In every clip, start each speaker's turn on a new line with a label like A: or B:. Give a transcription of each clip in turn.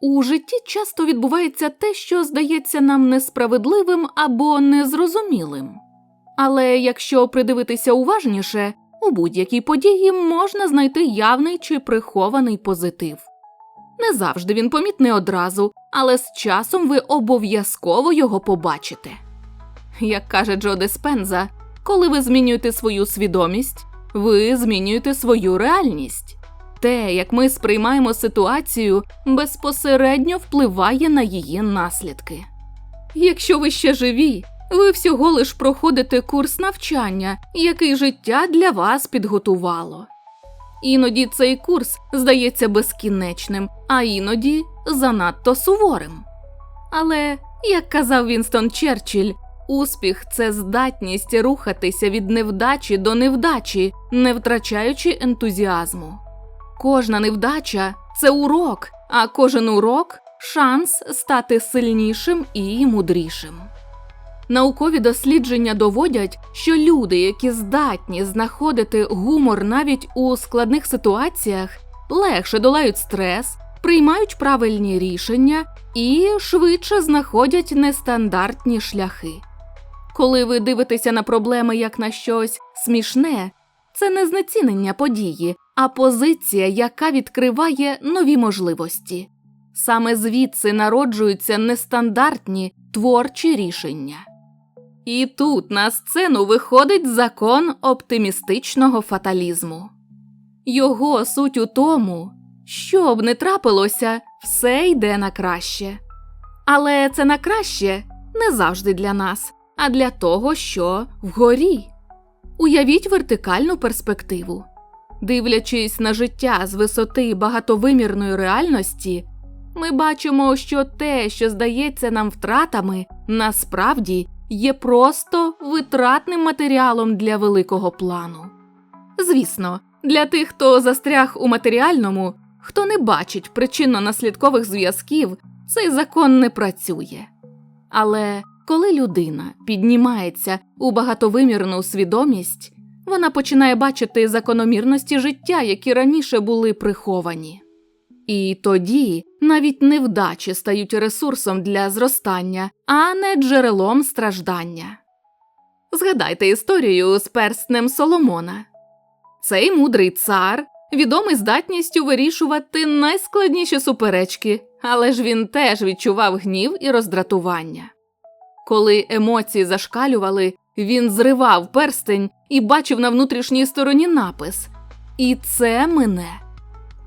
A: У житті часто відбувається те, що здається нам несправедливим або незрозумілим. Але якщо придивитися уважніше, у будь-якій події можна знайти явний чи прихований позитив. Не завжди він помітний одразу, але з часом ви обов'язково його побачите. Як каже Джо Диспенза, коли ви змінюєте свою свідомість, ви змінюєте свою реальність. Те, як ми сприймаємо ситуацію, безпосередньо впливає на її наслідки. Якщо ви ще живі, ви всього лиш проходите курс навчання, який життя для вас підготувало. Іноді цей курс здається безкінечним, а іноді занадто суворим. Але, як казав Вінстон Черчилль, успіх це здатність рухатися від невдачі до невдачі, не втрачаючи ентузіазму. Кожна невдача це урок, а кожен урок шанс стати сильнішим і мудрішим. Наукові дослідження доводять, що люди, які здатні знаходити гумор навіть у складних ситуаціях, легше долають стрес, приймають правильні рішення і швидше знаходять нестандартні шляхи. Коли ви дивитеся на проблеми як на щось смішне, це не знецінення події, а позиція, яка відкриває нові можливості. Саме звідси народжуються нестандартні творчі рішення. І тут на сцену виходить закон оптимістичного фаталізму. Його суть у тому, що б не трапилося, все йде на краще. Але це на краще не завжди для нас, а для того, що вгорі. Уявіть вертикальну перспективу. Дивлячись на життя з висоти багатовимірної реальності, ми бачимо, що те, що здається нам втратами, насправді є просто витратним матеріалом для великого плану. Звісно, для тих, хто застряг у матеріальному, хто не бачить причинно-наслідкових зв'язків, цей закон не працює. Але коли людина піднімається у багатовимірну свідомість, вона починає бачити закономірності життя, які раніше були приховані. І тоді навіть невдачі стають ресурсом для зростання, а не джерелом страждання. Згадайте історію з перстнем Соломона. Цей мудрий цар відомий здатністю вирішувати найскладніші суперечки, але ж він теж відчував гнів і роздратування. Коли емоції зашкалювали, він зривав перстень і бачив на внутрішній стороні напис І це мене.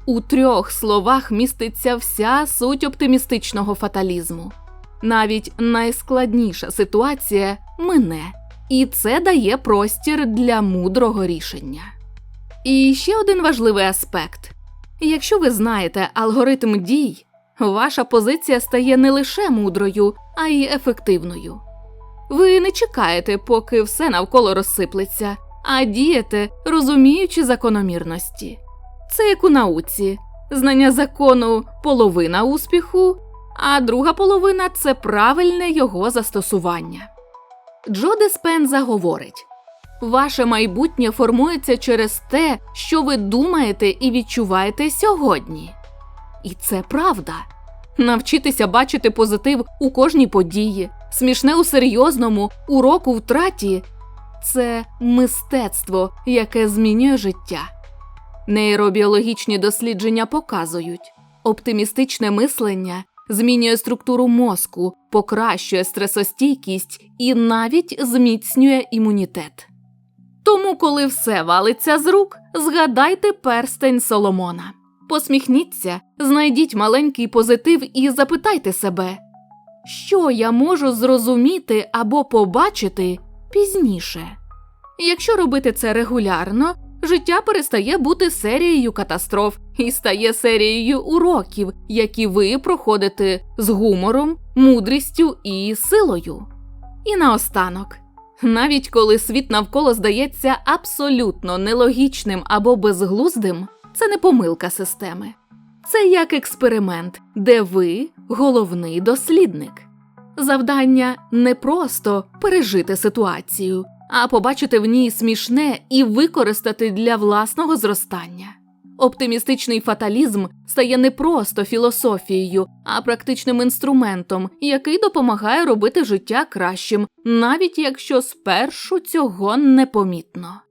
A: У трьох словах міститься вся суть оптимістичного фаталізму. Навіть найскладніша ситуація мине, і це дає простір для мудрого рішення. І ще один важливий аспект: якщо ви знаєте алгоритм дій, ваша позиція стає не лише мудрою, а й ефективною. Ви не чекаєте, поки все навколо розсиплеться, а дієте, розуміючи закономірності. Це як у науці. Знання закону половина успіху, а друга половина це правильне його застосування. Джо Диспенза говорить ваше майбутнє формується через те, що ви думаєте і відчуваєте сьогодні. І це правда. Навчитися бачити позитив у кожній події, смішне у серйозному, урок у втраті це мистецтво, яке змінює життя. Нейробіологічні дослідження показують, оптимістичне мислення змінює структуру мозку, покращує стресостійкість і навіть зміцнює імунітет. Тому, коли все валиться з рук, згадайте перстень Соломона. Посміхніться, знайдіть маленький позитив і запитайте себе, що я можу зрозуміти або побачити пізніше. Якщо робити це регулярно, життя перестає бути серією катастроф і стає серією уроків, які ви проходите з гумором, мудрістю і силою. І наостанок, навіть коли світ навколо здається абсолютно нелогічним або безглуздим, це не помилка системи. Це як експеримент, де ви головний дослідник. Завдання не просто пережити ситуацію, а побачити в ній смішне і використати для власного зростання. Оптимістичний фаталізм стає не просто філософією, а практичним інструментом, який допомагає робити життя кращим, навіть якщо спершу цього непомітно.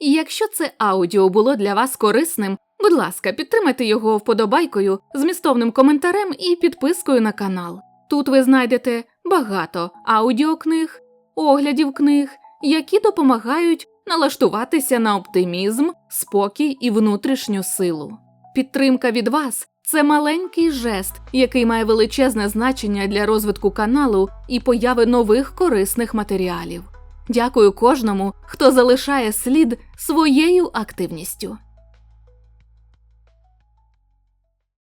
A: Якщо це аудіо було для вас корисним, будь ласка, підтримайте його вподобайкою, змістовним коментарем і підпискою на канал. Тут ви знайдете багато аудіокниг, оглядів книг, які допомагають налаштуватися на оптимізм, спокій і внутрішню силу. Підтримка від вас це маленький жест, який має величезне значення для розвитку каналу і появи нових корисних матеріалів. Дякую кожному, хто залишає слід своєю активністю.